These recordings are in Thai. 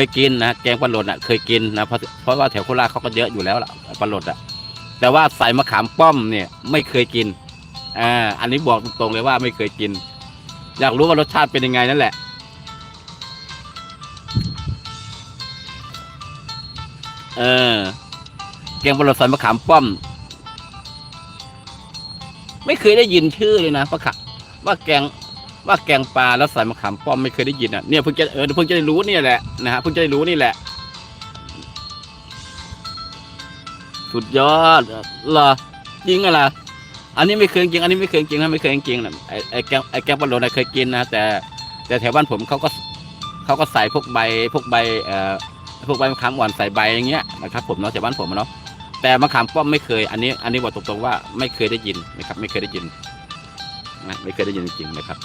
เคยกินนะแกงปลาหลดอะเคยกินนะเพราะเพราะว่าแถวโคราชเขาก็เยอะอยู่แล้วล่ะปลาหลดอะ แต่ว่าใส่มะขามป้อมเนี่ยไม่เคยกินอ่าอันนี้บอกตรงๆเลยว่าไม่เคยกิน อยากรู้ว่ารสชาติเป็นยังไงนั่นแหละเออแกงปลาหลดใส่มะขามป้อม ไม่เคยได้ยินชื่อเลยนะปะขะว่าแกง ว่าแกงปลาแล้วใส่มะขามป้อมไม่เคยได้ยินอะเนี่ยเพิ่งจะเออเพิ่งจะได้รู้นี่แหละนะฮะเพิ่งจะได้รู้นี่แหละ สุดยอดเหรอจริงอะล่ะอันนี้ไม่เคยจริง อันนี้ไม่เคยจริงนะไม่เคยจริงนะไอไอแกงไอแกงปลาโลนะเคยกินนะแต่ แต่แถวบ้านผมเขาก็เขาก็ใส่พวกใบพวกใบเอ่อพวกใบมะขามอ่อนใส่ใบอย่างเงี้ยนะครับผมเนาะแถวบ้านผมเนาะแต่มะขามป้อมไม่เคย อันนี้ อันนี้บอกตรงๆว่าไม่เคยได้ยินนะครับ ไม่เคยได้ยินนะไม่เคยได้ยินจริงๆนะครับ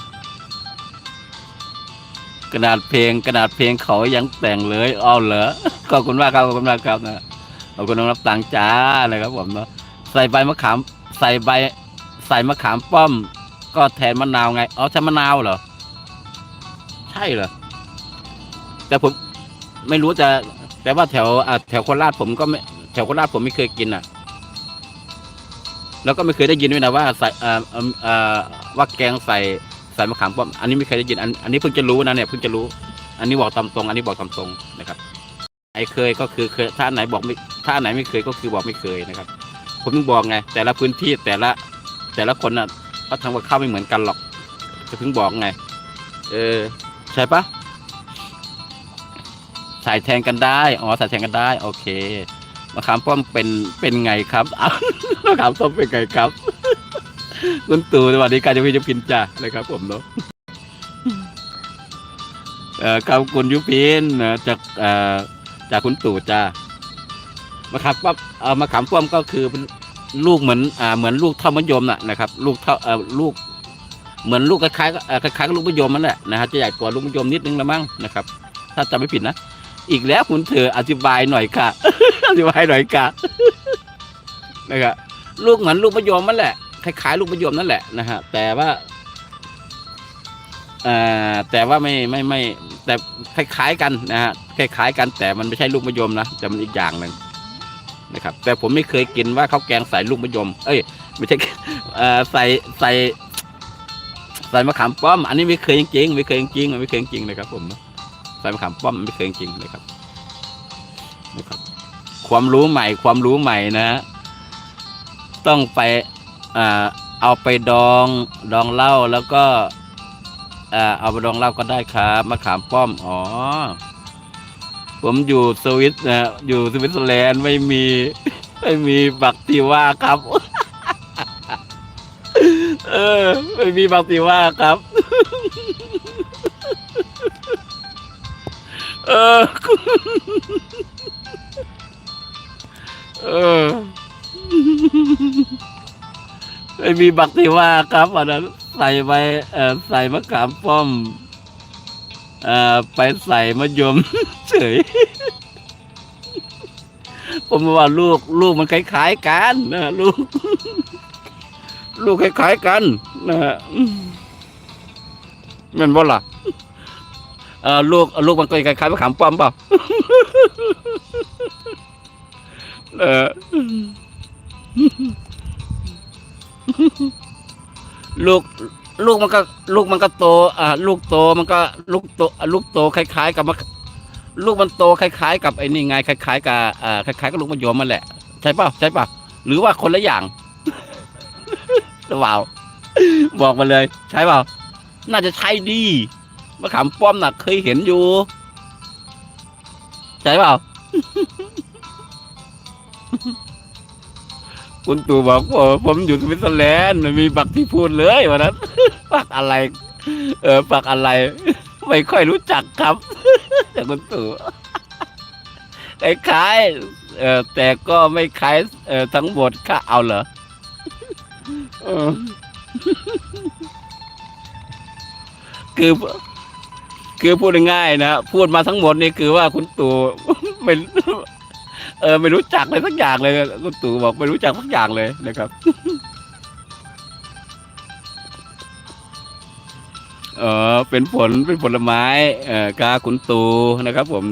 กระดาษเพลงกระดาษเพลงเขายังแต่งเลยอ้าวเหรอขอบคุณมากครับขอบคุณมากครับนะขอบคุณน้องรับตังค์จ้าเลยครับผมเนาะใส่ใบมะขาม ใส่ใบ ใส่มะขามป้อม ก็แทนมะนาวไงอ๋อใช่มะนาวเหรอใช่เหรอแต่ผมไม่รู้จะแต่ว่าแถวอะแถวโคราชผมก็ไม่แถวโคราชผมไม่เคยกินอะ แล้วก็ไม่เคยได้ยินด้วยนะว่าใส่เอ่อเอ่อเอ่อว่าแกงใส่ ใส่มะขามป้อมอันนี้ไม่เคยได้ยินอันอันนี้เพิ่งจะรู้นะเนี่ยเพิ่งจะรู้ อันนี้บอกตามตรง อันนี้บอกตามตรงนะครับไอ้เคยก็คือเคยถ้าอันไหนบอกไม่ถ้าอันไหนไม่เคยก็คือบอกไม่เคยนะครับ ผมถึงบอกไง แต่ละพื้นที่แต่ละแต่ละคนน่ะเขาทำกับข้าวไม่เหมือนกันหรอกจะถึงบอกไง เออใช่ปะใส่แทนกันได้อ๋อใส่แทนกันได้ โอเคมะขามป้อมเป็นเป็นไงครับอ้าวมะขามป้อมเป็นไงครับ คุณตู่สวัสดีการจะพี่จะพินจ้าเลยครับผมเนาะเอ่อครับคุณยุพินจากเอ่อจากคุณตู่จ้ามะขามป้อมเอ่อมะขามป้อมก็คือลูกเหมือนอ่าเหมือนลูกเท่ามะยมน่ะนะครับ ลูกเท่าเอ่อลูก เหมือนลูกคล้ายๆคล้ายๆกับลูกมะยมนั่นแหละนะฮะจะใหญ่กว่าลูกมะยมนิดนึงละมั้งนะครับ ถ้าจำไม่ผิดนะอีกแล้วคุณเธออธิบายหน่อยค่ะอธิบายหน่อยค่ะนะครับลูกเหมือนลูกมะยมนั่นแหละ คล้ายๆลูกมะยมนั่นแหละนะฮะแต่ว่าแต่ว่าไม่ไม่ไม่แต่คล้ายๆกันนะฮะคล้ายๆกันแต่มันไม่ใช่ลูกมะยมนะแต่มันอีกอย่างหนึ่งนะครับ แต่ผมไม่เคยกินว่าข้าวแกงใส่ลูกมะยม เอ้ยไม่ใช่ใส่ใส่ใส่มะขามป้อม อันนี้ไม่เคยจริงๆไม่เคยจริงๆไม่เคยจริงๆนะครับ ผมใส่มะขามป้อมไม่เคยจริงๆนะครับนะครับ ความรู้ใหม่ความรู้ใหม่นะฮะต้องไป เอาไปดองดองเหล้าแล้วก็อ่าเอาไปดองเหล้าก็ได้ครับมะขามป้อมอ๋อผมอยู่สวิตนะอยู่สวิตเซอร์แลนด์ไม่มีไม่มีบักตีว่าครับ เออ ไม่มีบักตีว่าครับ เออเออ ไม่มีบักที่ว่าครับอันนั้นใส่ไปเอ่อใส่มะขามป้อมเอ่อไปใส่มะยมเฉย ผมว่าลูกลูกมันคล้ายๆกันนะลูก ลูกคล้ายๆกันนะฮะมันบ่ล่ะเออลูกลูกมันก็คล้ายๆมะขามป้อมเปล่าเออ ลูกลูกมันก็ ลูกมันก็โต อ่า ลูกโตมันก็ ลูกโตลูกโตคล้าย ๆ กับมะลูกมันโตคล้ายๆ กับไอ้นี่ไงคล้ายๆกับอ่าคล้ายๆกับลูกมะยมมันแหละใช่เปล่าใช่เปล่าหรือว่าคนละอย่างหรือเปล่าบอกมาเลย ใช่เปล่าน่าจะใช่ดีมะขามป้อมน่ะเคยเห็นอยู่ ใช่เปล่า คุณตู่บอกว่าผมอยู่สวิตเซอร์แลนด์ไม่มีปักที่พูดเลยวันนั้นปักอะไร เออปักอะไร ไม่ค่อยรู้จักครับจากคุณตู่คล้ายๆเออแต่ก็ไม่คล้ายเออทั้งหมดค่ะเอาเหรอเออคือคือพูดง่ายๆนะพูดมาทั้งหมดนี่คือว่าคุณตู่ไม่ เออไม่รู้จักเลยสักอย่างเลยคุณตู่บอกไม่รู้จักสักอย่างเลยนะครับ เออเป็นผลเป็นผลไม้ เออกาขุนตูนะครับผม